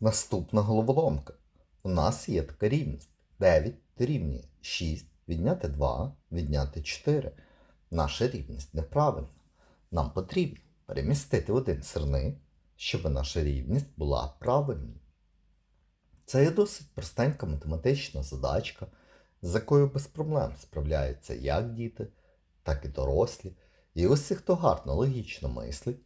Наступна головоломка. У нас є така рівність. 9 дорівнює 6, відняти 2, відняти 4. Наша рівність неправильна. Нам потрібно перемістити один сирник, щоб наша рівність була правильною. Це є досить простенька математична задачка, з якою без проблем справляються як діти, так і дорослі. І усі, хто гарно логічно мислить,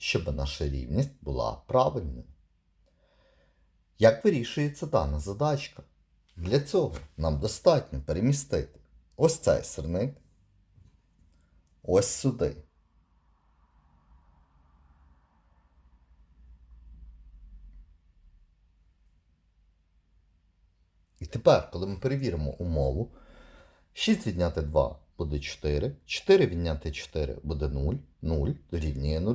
щоб наша рівність була правильною. Як вирішується дана задачка? Для цього нам достатньо перемістити ось цей сирник ось сюди. І тепер, коли ми перевіримо умову, 6 відняти 2 буде 4, 4 відняти 4 буде 0, 0 дорівнює 0.